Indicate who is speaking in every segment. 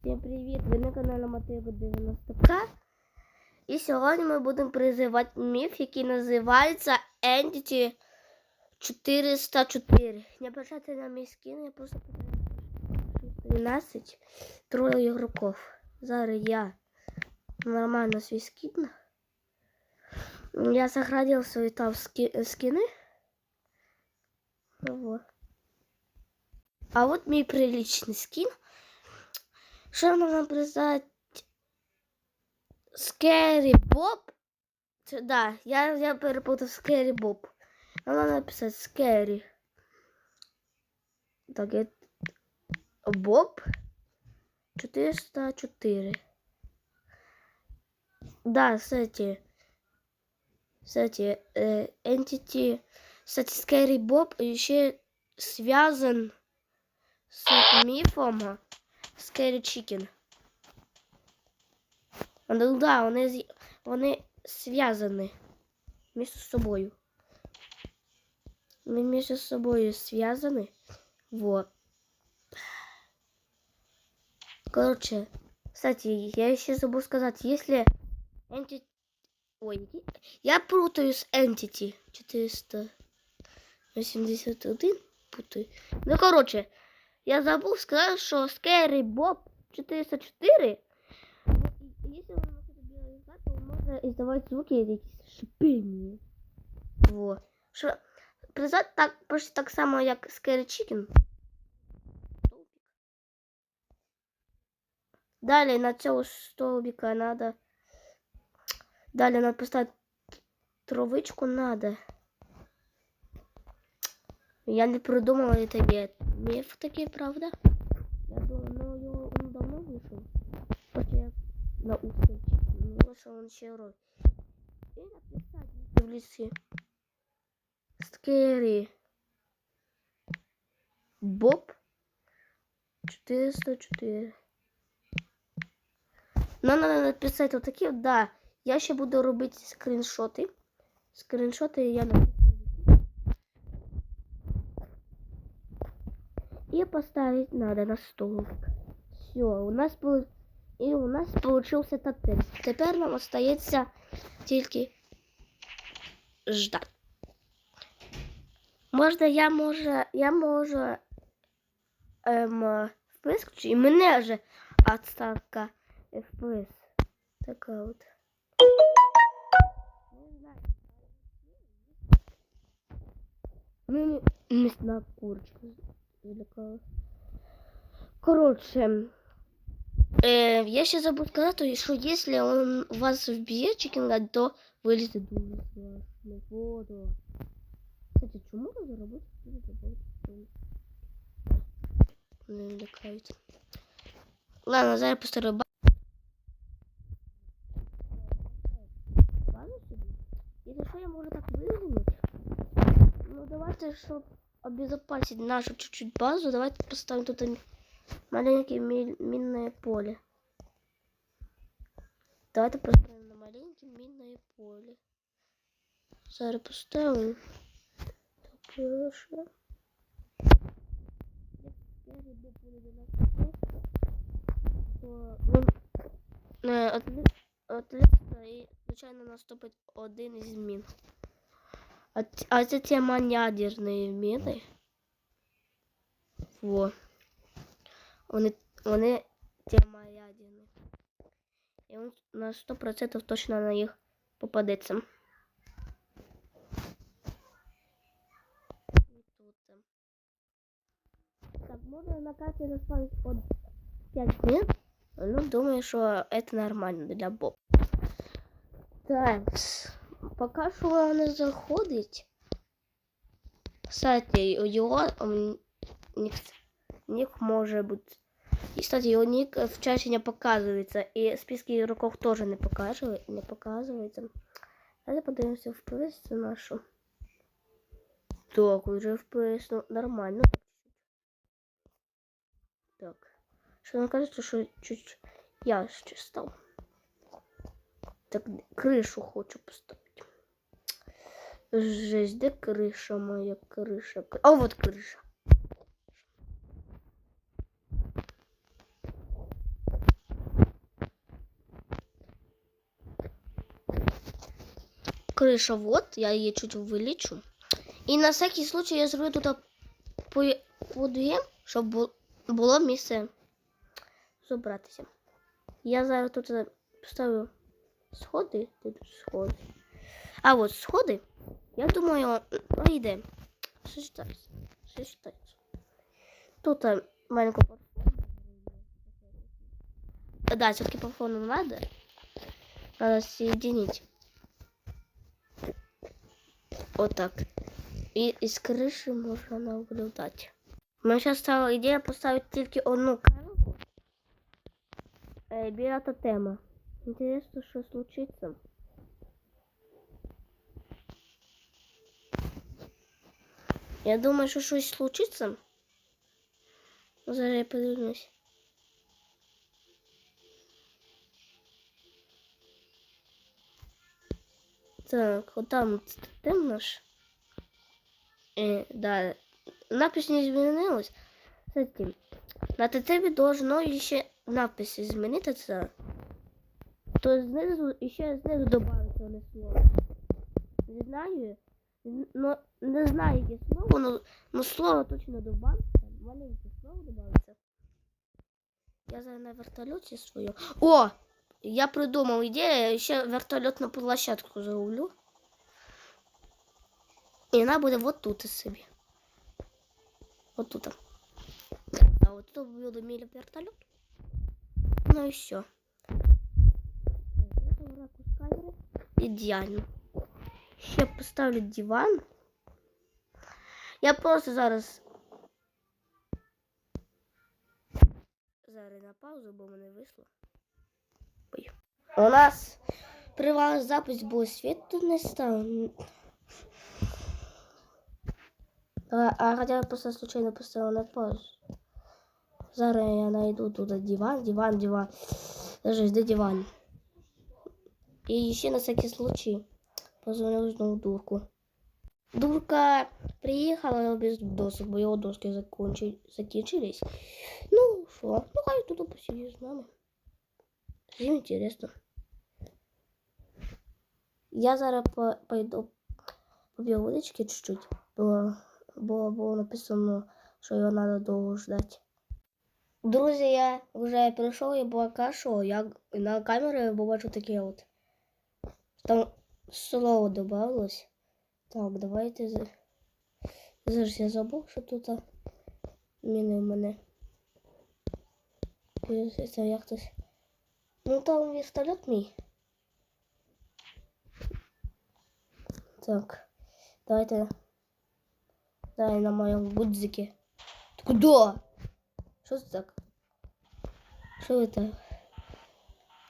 Speaker 1: Всім привіт! Ви на каналі Мотиго 90К. І сьогодні ми будемо призивати міф, який називається Entity 404. Не обращайте на мій скін, я просто 13 троє ігроків. Зараз я нормально свій скін. Я сохранил свої там ски скини. Вот. А вот мій приличный скин. Що можна признати? Скері Боб? Це, да, я, я перепутав Скері Боб. Надо написати Скері. Так, я... Боб 404. Да, кстати. Кстати, э, Entity, кстати, Scary Bob еще связан с мифом Scary Chicken. Ну да, вони, з- вони зв'язані між собою. Вони між собою зв'язані. Вот. Короче, кстати, я еще забыл сказать, если Entity... Ой, які- я путаю с Entity 481 путаю. Ну, короче, я забыл сказать, что Scary Bob 404 вот, и- если он находит белый знак, то он может издавать звуки такие шипения. Вот. Что, признать так, почти так само, як Scary Chicken. Далі на цього столбика надо. Далі надо поставити травичку надо. Я не придумала это миф. Миф такий, правда? Я думаю, ну його він давно вийшов. Хоча я на. Ну, вийшов він ще рок. І написати в лісі. Скері. Боб 404. Ну, надо написати отакі, да. Я ще буду робити скріншоти. Скріншоти я напишу. И поставить надо на стол. Все, у нас был и у нас получился тотем. Теперь нам остается тільки ждать. Можна я може, я можу ем, включу, і мене вже отставка FPS. Така от. Ну, не, не. Коротше, е, я ще забув сказати, що якщо он вас вб'є чекінга, то вилізе дуже страшно. Воду. Кстати, чому ви заробити? Не лякають. Ладно, зараз постараю ба- Ладно собі. Якщо я можу так виглянути. Ну, давайте, щоб обезопасить нашу чуть-чуть базу, давайте поставим тут маленькое минное поле. Давайте поставим на маленькое минное поле. Зараз поставим. Так, хорошо. Отвлі- отвлікся і, звичайно, наступить один із мін. А, т- а це тема ядерної міни. Во. Вони, вони тема ядерної. І він на 100% точно на їх попадеться. І тут. Так, можна на карті розставити под 5 мін. Ну, думаю, що це нормально для Боб. Так, Поки що вона не заходить. Кстати, його м, нік, нік може бути. І, кстати, його нік в чаті не показується. І списки ігроків теж не покаже, не показується. Давайте подивимося в PS нашу. Так, уже FPS, ну, нормально. Так. Що нам кажется, що чуть я ще став. Так, крышу хочу поставить. Жесть, де криша моя криша. О, вот криша. Крыша, вот, я ее чуть вылечу. И на всякий случай я зроблю по подві, щоб було місце зібратися. Я зараз тут ставлю сходи, тут сходи. А от сходи, я думаю, пройде. Що читається? Що читається? Тут е, маленьку платформу. Да, все-таки платформу надо. Надо соединить. Вот так. И из крыши можно наблюдать. У зараз стала ідея поставити тільки одну камеру. Е, біля тотема. Інтересно, що случиться. Я думаю, що щось случиться. Зараз я подивлюсь. Так, вот там тотем наш. Э, да, надпись не змінилась. Кстати, на тотемі должно ще надпись змінитися. То знизу ще знизу добавиться не слово. Не знаю, но не знаю, яке слово, но, но слово точно добавиться. Маленьке слово добавиться. Я зараз на вертольоті свою. О! Я придумав ідею, я ще вертольотну площадку зроблю. І вона буде вот тут із собі. Вот тут. А вот тут буду мили вертолет. Ну і все. Ідеально. Ще поставлю диван. Я просто зараз. Зараз на паузу, бо мене вийшло. Ой. У нас привал запись, бо світу не став. А, а хотя я просто случайно поставила на паузу. Зараз я найду туда диван, диван, диван. Даже де диван. И еще на всякий случай позвонил знову дурку. Дурка приехала без досок, бо його доски закончи... закінчились. Ну, що? Ну, хай тут посидит з нами. Всем интересно. Я зараз по пойду поп'ю водички чуть-чуть, бо, бо було написано, що його треба довго ждати. Друзі, я вже прийшов і була що я на камері побачу таке от. Там слово додавалось. Так, давайте. за- Зараз я забув, що тут міни в мене. Це як хтось. Ну там вертолет мій. Так, давайте. Дай на моем гудзике. Ты куда? Що це так? Що це?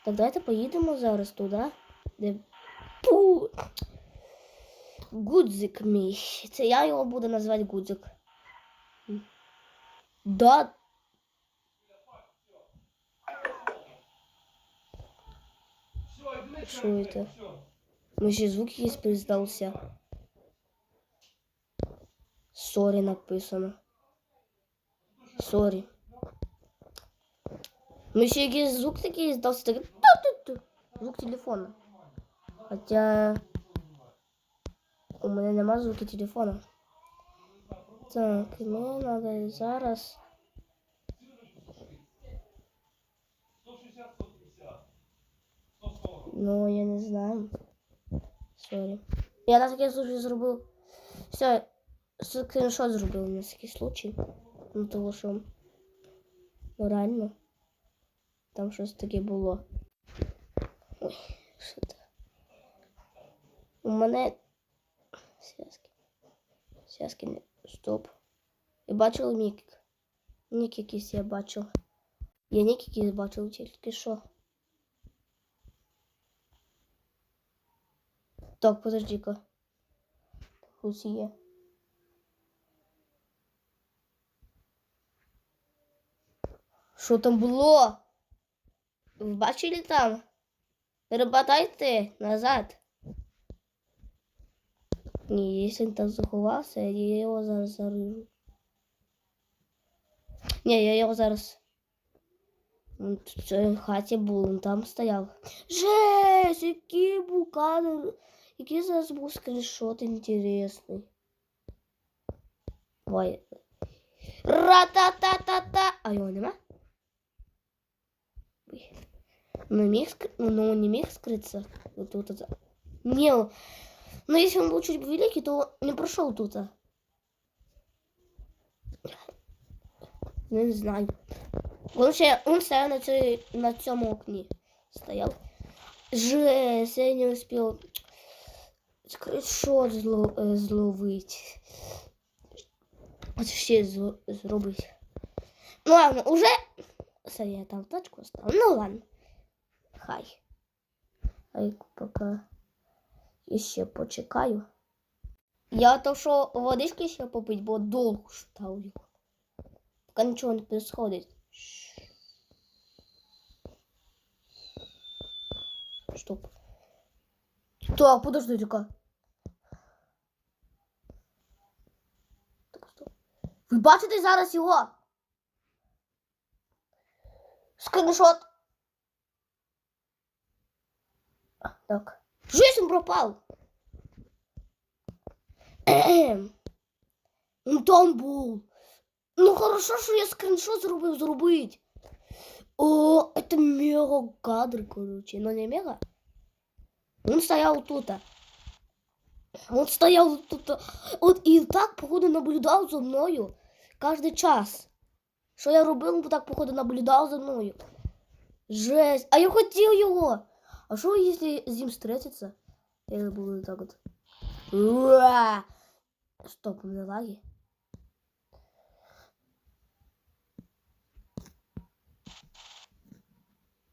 Speaker 1: Так давайте поїдемо зараз туди, де. Пу! Гудзик мій. Це я його буду називати гудзик. Да. Що это? Ну, ще звук якийсь приздався. Сорі написано. Сорі. Ну, ще якийсь звук такий здався. Звук телефона. Хоча у мене нема звуку телефона. Так, мені треба зараз. Ну, я не знаю. Сорі. Я на такий случай зробив. Все, скріншот зробив на такий случай. Ну, того що. Ну, реально. Там щось таке було. Ой, що це? У мене. Зв'язки. Зв'язки не. Стоп. Я бачив нік. Нік якийсь я бачив. Я нік якийсь бачив тільки що. Так, подожди-ка. Ось є. Що там було? Ви бачили там? Перемотайте назад. Ні, якщо він там заховався, я його зараз зарижу. Ні, я його зараз. Він тут в хаті був, він там стояв. Жесть, який був кадр. Який зараз був скріншот інтересний. Давай. Ра-та-та-та-та. А його нема? Ой. Ну, міг скр... ну, не міг скрыться. Вот тут это. Не, но если он был чуть великий, то не прошел тут. Ну, не знаю. Он, ще, он стоял на, цій, на цьому окні. Стоял. Жесть, я не успел скріншот зло, е, зловить. От ще зло, зробить. Ну ладно, уже... Все, я там точку оставил. Ну ладно. Хай. Хай поки ще почекаю. Я то, що водички ще попить, бо довго ставлю. Поки нічого не происходит. Стоп. Так, подождите-ка. Так, стоп. Ви бачите зараз його? Скриншот. А, так. Жизнь пропал. Ем. Ну там був. Ну хорошо, що я скриншот зробив зробить. О, это мега кадр, короче. Но не мега. Он стоял тут. Он стоял тут. Вот и так, походу, наблюдал за мною. Каждый час. Що я робив, він так, походу, наблюдав за мною. Жесть. А я хотів його. А що, якщо з ним встретиться? Я буду так от. Уа! Стоп, у мене лаги.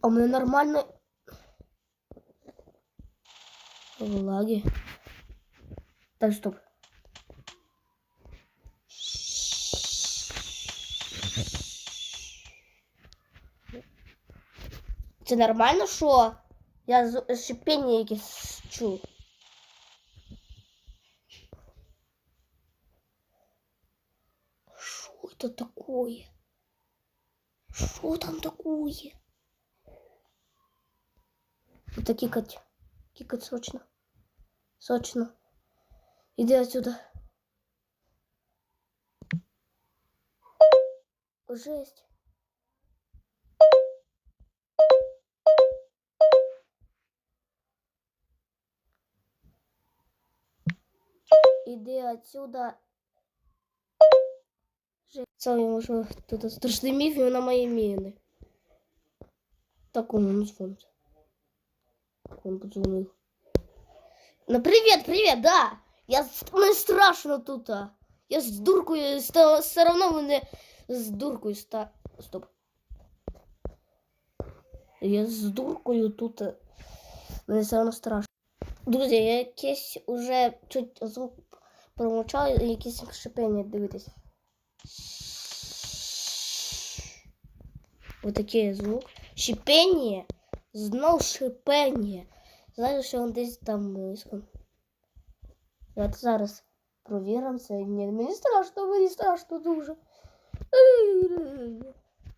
Speaker 1: А у мене нормально. Лаги. Так, стоп. Це нормально, що я шипіння якесь чую? Что это такое? Что там такое? Это кикать. Кикать срочно. Срочно. Иди отсюда. Жесть. Иди отсюда. Це я можу тут страшний міф і на мої міни. Так он дзвонить. Он подзвонив. Ну привет, привет, да. Я мені страшно тут. а. Я з дуркою все равно мене з дуркою ста. Стоп. Я з дуркою тут. Мені все одно страшно. Друзі, я якесь уже чуть звук промовчав, і якісь шипення дивитись. Отакий звук. Шипіння. Знов шипіння. Знаєш, що він десь там близько. Давайте зараз провіримо це. Ні, мені страшно, мені страшно дуже.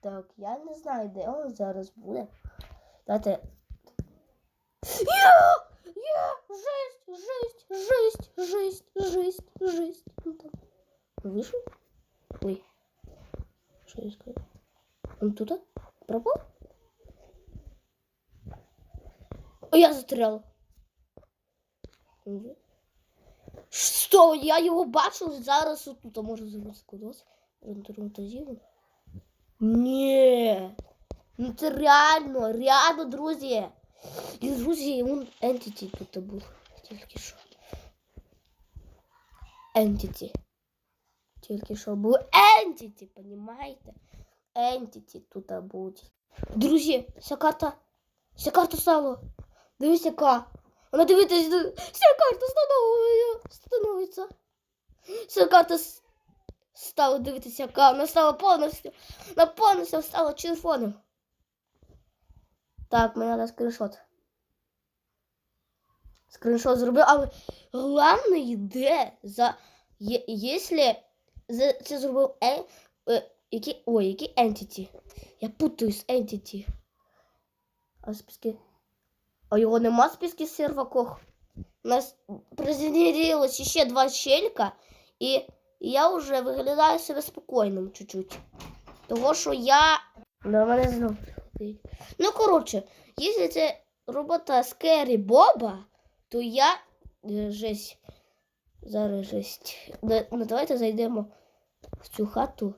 Speaker 1: Так, я не знаю, де він зараз буде. Давайте. Я! Я! Жесть! Жесть! Жесть! Жесть! Жесть! Жесть! Он там. Вышел? Ой. Что я сказал? Он туда? Пропал? О, я застрял. Мгм. Що? Я його бачу зараз тут, а може зараз кудись. Ронтазіну. Ні. Ну це реально, реально, друзі. І друзі, він entity тут був. Тільки що. Entity. Тільки що був entity, понімаєте? Entity тут буде. Друзі, ця карта. Ця карта стала. Дивись, яка. Вона дивитесь, ця карта становиться. Ця карта стала дивитися, яка. Вона стала повністю. Вона повністю стала червоним. Так, мені треба скріншот. Скріншот зробив, але головне йде за. Є, якщо це зробив е, е, які, ой, які entity. Я путаю з entity. А в списке. А його нема в списке сервакох. у нас приземлилось ще два щелька, і я вже виглядаю себе спокійним чуть-чуть. Того, що я. До мене знову. Приходить. Ну, коротше, якщо це робота Скері Боба, то я е, жесть. Зараз жесть. Ну, давайте зайдемо в цю хату.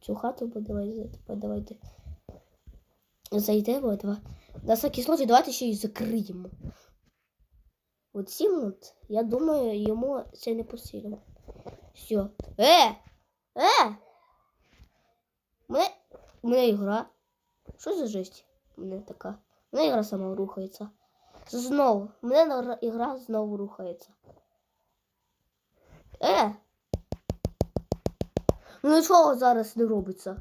Speaker 1: Цю хату, бо давайте, давайте. Зайдемо, два. На всякий случай, давайте ще й закриємо. От цим я думаю, йому це не по силам. Все. Е! Е! Мене, мене ігра. Що за жесть? У мене така. У мене ігра сама рухається. Знову. У мене ігра знову рухається. Е! Ну нічого зараз не робиться.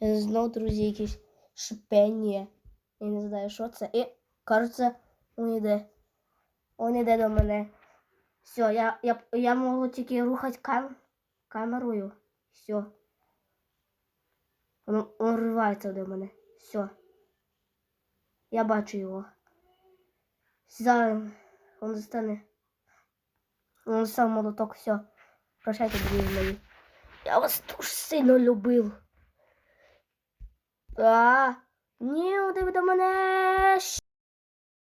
Speaker 1: Знов, друзі, якісь шипення. Я не знаю, що це. І, кажеться, він йде. Він йде до мене. Все, я, я, я можу тільки рухати кам... камерою. Все. Він ривається до мене. Все. Я бачу його. Зараз він достане. Він сам молоток, все. Прощайте, друзі мої. Я вас дуже сильно любив. А, ні, ти до мене.